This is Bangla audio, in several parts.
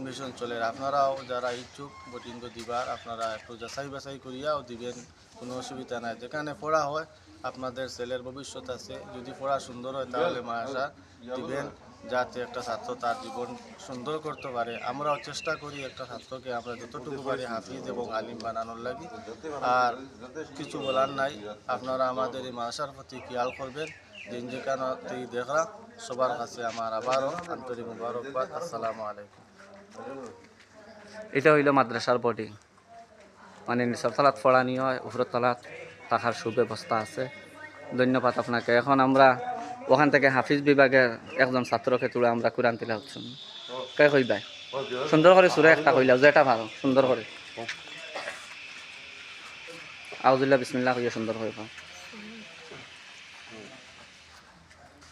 এডমিশন চলে। আপনারাও যারা ইচ্ছুক বটিঙ্গ দিবার আপনারা একটু যাচাই বাছাই করিয়াও দিবেন কোনো অসুবিধা নাই। যেখানে পড়া হয় আপনাদের ছেলের ভবিষ্যৎ আছে। যদি পড়া সুন্দর হয় তাহলে মায়াসা দিবেন যাতে একটা ছাত্র তার জীবন সুন্দর করতে পারে। আমরাও চেষ্টা করি একটা ছাত্রকে আমরা যতটুকু পারি হাফিজ এবং আলিম বানানোর লাগি। আর কিছু বলার নাই। আপনারা আমাদের এই মাসার প্রতি খেয়াল করবেন। দিন যেখানেই দেখরা সবার কাছে আমার আবারও আন্তরিক মুবারকবাদ। আসসালামু আলাইকুম। এটা হইল মাদ্রাসার বডি মানে নিচর তলাত ফড়ানি হয় উপরের তলাত থাকার সুব্যবস্থা আছে। ধন্যবাদ আপনাকে। এখন আমরা ওখান থেকে হাফিজ বিভাগের একজন ছাত্রকে তুলে আমরা কোরআন তিলা হচ্ছেন কে কইবাই সুন্দর করে সুরে একটা কইলাও যে এটা ভালো, সুন্দর করে। আউজুল্লাহ বিসমিল্লাহ কইয়া সুন্দর করে কও।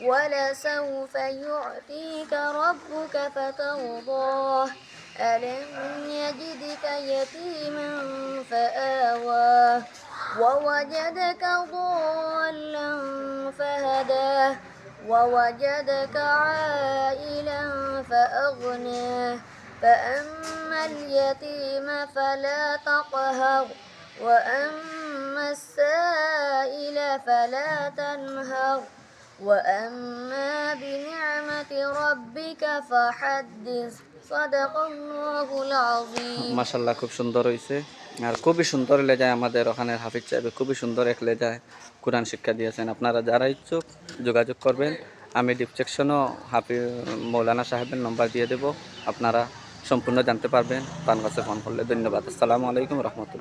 ولسوف يعطيك ربك فترضاه ألم يجدك يتيما فآواه ووجدك ضالا فهداه ووجدك عائلا فأغناه فأما اليتيم فلا تقهر وأما السائل فلا تنهر وأما بنعمة ربك فحدث صدق الله العظيم মাশাল্লাহ খুব সুন্দর হয়েছে আর খুবই সুন্দর লেজায় আমাদের ওখানে হাফিজ সাহেব খুবই সুন্দর এক লেজায় কোরআন শিক্ষা দিয়েছেন আপনারা যারা ইচ্ছুক যোগাযোগ করবেন আমি ডিপসেকশনও হাফি মৌলানা সাহেবের নম্বর দিয়ে দেব আপনারা সম্পূর্ণ জানতে পারবেন তার কাছে ফোন করলে ধন্যবাদ আসসালামু আলাইকুম রহমতুল্লাহ